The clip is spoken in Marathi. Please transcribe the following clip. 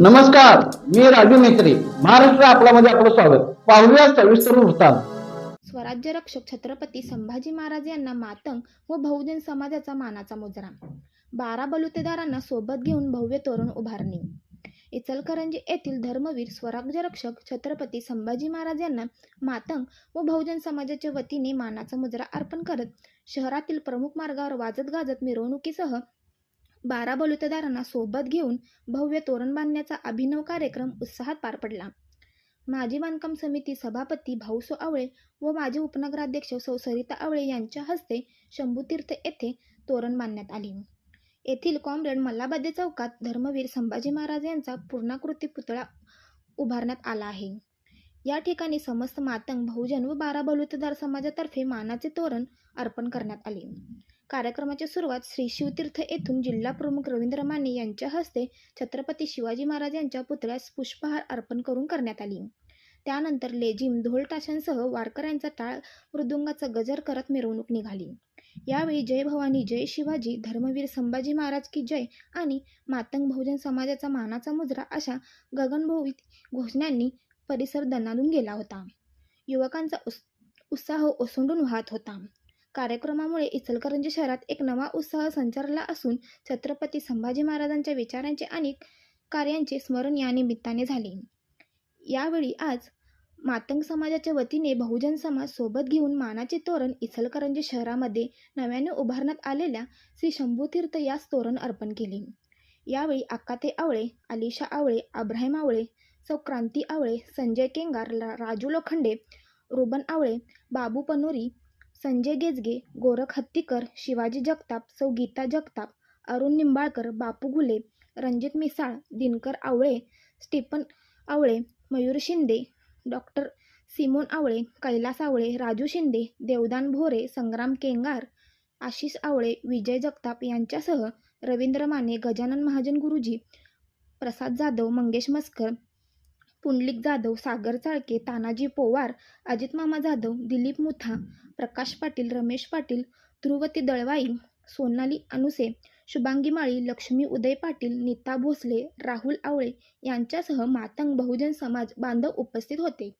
नमस्कार मी राजू मेत्री महाराष्ट्र आपल्यामध्ये आपलं स्वागत. पाहूया सविस्तर वृत्तांत. स्वराज्य रक्षक छत्रपती संभाजी महाराज यांना मातंग व बहुजन समाजाचा मानाचा मुजरा बारा बलुतेदारांना सोबत घेऊन भव्य तोरण उभारणी. इचलकरंजी येथील धर्मवीर स्वराज्य रक्षक छत्रपती संभाजी महाराज यांना मातंग व बहुजन समाजाच्या वतीने मानाचा मुजरा अर्पण करत शहरातील प्रमुख मार्गावर वाजत गाजत मिरवणुकीसह बारा बलुतेदारांना सोबत घेऊन भव्य तोरण बांधण्याचा अभिनव कार्यक्रम उत्साहात पार पडला. माजी बांधकाम समिती सभापती भाऊसो आवळे व माजी उपनगराध्यक्ष सौ सरिता आवळे यांच्या हस्ते शंभूतीर्थ येथे तोरण बांधण्यात आले. येथील कॉम्रेड मल्लाबादे चौकात धर्मवीर संभाजी महाराज यांचा पूर्णाकृती पुतळा उभारण्यात आला आहे. या ठिकाणी समस्त मातंग बहुजन व बारा बलुतेदार समाजातर्फे मानाचे तोरण अर्पण करण्यात आले. कार्यक्रमाची सुरुवात श्री शिवतीर्थ येथून जिल्हा प्रमुख रवींद्र माने यांच्या हस्ते छत्रपती शिवाजी महाराज यांच्या पुतळ्यास पुष्पहार अर्पण करून करण्यात आली. त्यानंतर लेझिम ढोलताशांसह वारकऱ्यांचा टाळ मृदुंगाचा गजर करत मिरवणूक निघाली. यावेळी जय भवानी जय शिवाजी धर्मवीर संभाजी महाराज की जय आणि मातंग बहुजन समाजाचा मानाचा मुजरा अशा गगनभोवित घोषणांनी परिसर दणाणून गेला होता. युवकांचा उस उत्साह ओसंडून वाहत होता. कार्यक्रमामुळे इचलकरंजी शहरात एक नवा उत्साह संचारला असून छत्रपती संभाजी महाराजांच्या विचारांचे आणि कार्यांचे स्मरण या निमित्ताने झाले. यावेळी आज मातंग समाजाच्या वतीने बहुजन समाज सोबत घेऊन मानाचे तोरण इचलकरंजी शहरामध्ये नव्याने उभारण्यात आलेल्या श्री शंभूतीर्थ यास तोरण अर्पण केले. यावेळी अक्काते आवळे अलिशा आवळे अब्राहिम आवळे सौ क्रांती आवळे संजय केंगार राजू लोखंडे रुबन आवळे बाबू पनोरी संजय गेजगे गोरख हत्तीकर शिवाजी जगताप सौ Geeta Jagtap Arun Nimbalkar Bapu Ghule Ranjit Misal Dinkar Awale Stephen Awale Mayur Shinde doctor Simon Awale Kailas Awale Raju Shinde Devdan Bhore Sangram Kengar Ashish Awale Vijay Jagtap यांच्यासह रवींद्र माने गजानन महाजन गुरुजी प्रसाद जाधव मंगेश मस्कर पुंडलिक जाधव सागर चाळके तानाजी पोवार अजित मामा जाधव दिलीप मुथा प्रकाश पाटील रमेश पाटील ध्रुवती दळवाई सोनाली अनुसे शुभांगी माळी लक्ष्मी उदय पाटील नीता भोसले राहुल आवळे यांच्यासह मातंग बहुजन समाज बांधव उपस्थित होते.